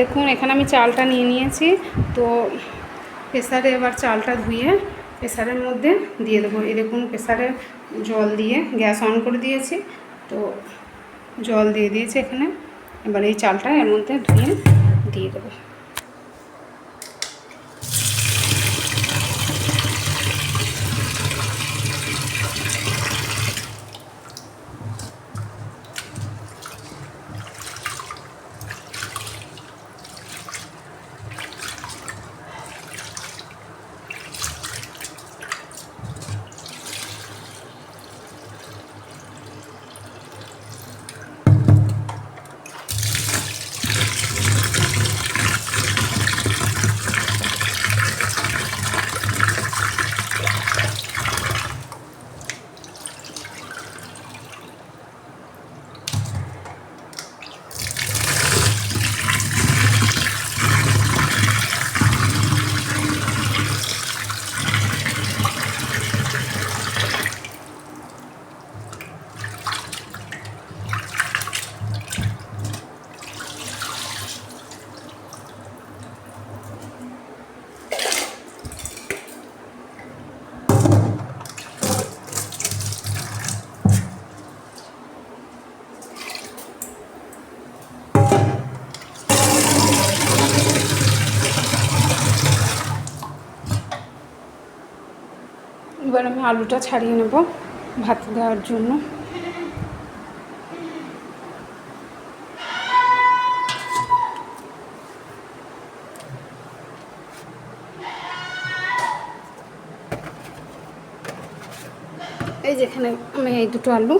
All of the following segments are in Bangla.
দেখুন, এখানে আমি চালটা নিয়ে নিয়েছি। তো প্রেসারে এবার চালটা ধুয়ে প্রেসারের মধ্যে দিয়ে দেবো। এরকম প্রেসারে জল দিয়ে গ্যাস অন করে দিয়েছি। তো জল দিয়ে দিয়েছি এখানে। এবার এই চালটা এর মধ্যে ধুয়ে দিয়ে দেবো। এবার আমি আলুটা ছাড়িয়ে নেব ভাত দেওয়ার জন্য। এই যেখানে আমি এই দুটো আলু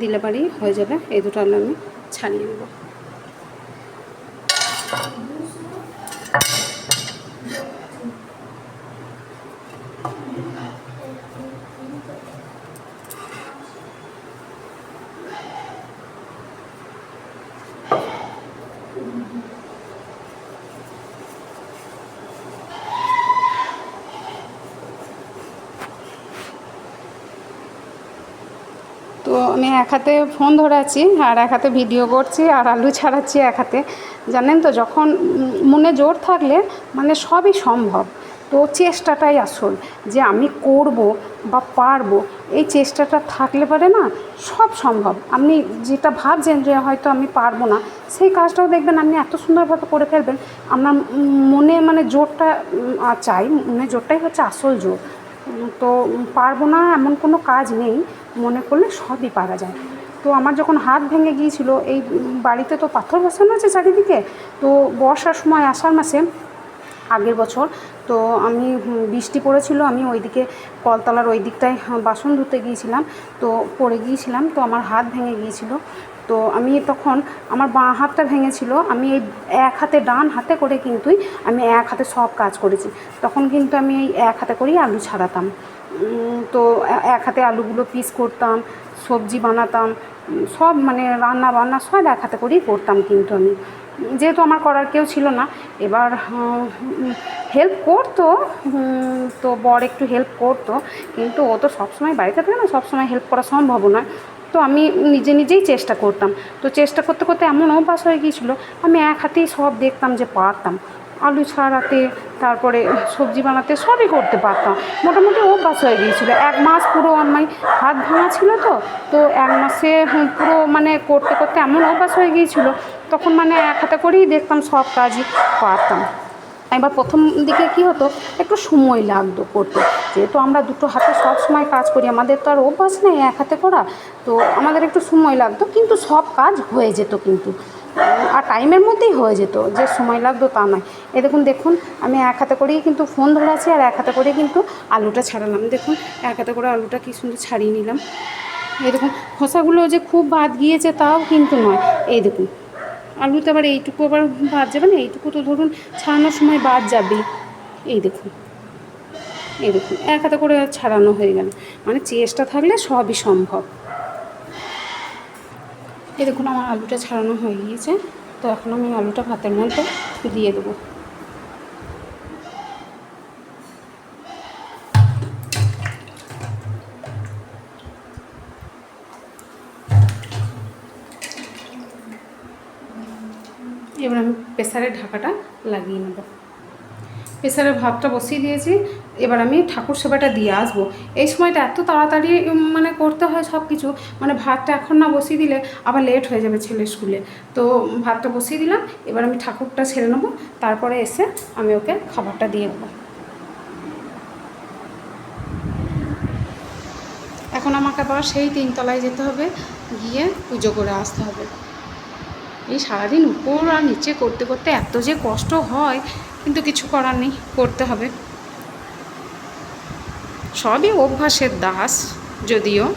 দিলে পারি, হয়ে যাবে। এই দুটো আলু আমি ছাড়িয়ে নেব। তো আমি এক হাতে ফোন ধরাচ্ছি আর এক হাতে ভিডিও করছি আর আলু ছাড়াচ্ছি এক হাতে। জানেন তো, যখন মনে জোর থাকলে মানে সবই সম্ভব। তো চেষ্টাটাই আসল যে আমি করব বা পারব, এই চেষ্টাটা থাকলে পারে না, সব সম্ভব। আপনি যেটা ভাবছেন যে হয়তো আমি পারব না, সেই কাজটাও দেখবেন আপনি এত সুন্দরভাবে করে ফেলবেন। আপনার মনে মানে জোরটা চাই, মনে জোরটাই হচ্ছে আসল জোর। তো পারব না, এমন কোনো কাজ নেই, মনে করলে সবই পারা যায়। তো আমার যখন হাত ভেঙে গিয়েছিল, এই বাড়িতে তো পাথর বসানো আছে চারিদিকে, তো বর্ষার সময় আষাঢ় মাসে আগের বছর। তো আমি বৃষ্টি পড়েছিল আমি ওইদিকে কলতলার ওই দিকটায় হ্যাঁ, বাসন ধুতে গিয়েছিলাম। তো পড়ে গিয়েছিলাম তো আমার হাত ভেঙে গিয়েছিল। তো আমি তখন আমার বাঁ হাতটা ভেঙেছিল আমি এই এক হাতে ডান হাতে করে কিন্তুই আমি এক হাতে সব কাজ করেছি। তখন কিন্তু আমি এই এক হাতে করেই আলু ছাড়াতাম। তো এক হাতে আলুগুলো পিস করতাম সবজি বানাতাম সব মানে রান্না বান্না সব এক হাতে করেই করতাম কিন্তু আমি। যেহেতু আমার করার কেউ ছিল না, এবার হেল্প করতো তো বর একটু হেল্প করতো, কিন্তু ও তো সবসময় বাড়িতে থাকে না, সবসময় হেল্প করা সম্ভব নয়। তো আমি নিজে নিজেই চেষ্টা করতাম। তো চেষ্টা করতে করতে এমন অভ্যাস হয়ে গিয়েছিল, আমি এক হাতেই সব দেখতাম যে পারতাম। আলু ছাড়াতে, তারপরে সবজি বানাতে সবই করতে পারতাম। মোটামুটি অভ্যাস হয়ে গিয়েছিল। এক মাস পুরো আমার হাত ভাঙা ছিল তো তো এক মাসে পুরো মানে করতে করতে এমন অভ্যাস হয়ে গিয়েছিল তখন মানে এক হাতে করেই দেখতাম সব কাজই পারতাম। এবার প্রথম দিকে কি হতো, একটু সময় লাগতো করতে। যেহেতু আমরা দুটো হাতে সব সময় কাজ করি, আমাদের তো আর অভ্যাস নেই এক হাতে করা, তো আমাদের একটু সময় লাগতো, কিন্তু সব কাজ হয়ে যেত কিন্তু। আর টাইমের মধ্যেই হয়ে যেত, যে সময় লাগতো তা নয়। এ দেখুন দেখুন, আমি এক হাতে করেই কিন্তু ফোন ধরে আছি আর এক হাতে করেই কিন্তু আলুটা ছাড়ালাম। দেখুন, এক হাতে করে আলুটা কি সুন্দর ছাড়িয়ে নিলাম। এই দেখুন, খোসাগুলো যে খুব বাদ গিয়েছে তাও কিন্তু নয়। এই দেখুন আলুতে আবার এইটুকু আবার বাদ যাবে না, এইটুকু তো ধরুন ছাড়ানোর সময় বাদ যাবে। এই দেখুন এই দেখুন, এক হাতে করে ছাড়ানো হয়ে গেল। মানে চেষ্টা থাকলে সবই সম্ভব। এই দেখুন, আমার আলুটা ছাড়ানো হয়ে গিয়েছে। তো এখন আমি আলুটা ভাতের মধ্যে দিয়ে দেবো। এবার আমি প্রেসারের ঢাকাটা লাগিয়ে নেব। প্রেসারে ভাতটা বসিয়ে দিয়েছি। এবার আমি ঠাকুর সেবাটা দিয়ে আসব। এই সময়টা এত তাড়াতাড়ি মানে করতে হয় সব কিছু মানে ভাতটা এখন না বসিয়ে দিলে আবার লেট হয়ে যাবে ছেলের স্কুলে। তো ভাতটা বসিয়ে দিলাম, এবার আমি ঠাকুরটা ছেড়ে নেব, তারপরে এসে আমি ওকে খাবারটা দিয়ে দেবো এখন আমাকে আবার সেই তিনতলায় যেতে হবে, গিয়ে পুজো করে আসতে হবে। এই সারাদিন উপর আর নিচে করতে করতে এত যে কষ্ট হয়, কিন্তু কিছু করার নেই, করতে হবে। সবই অভ্যাসের দাস, যদিও।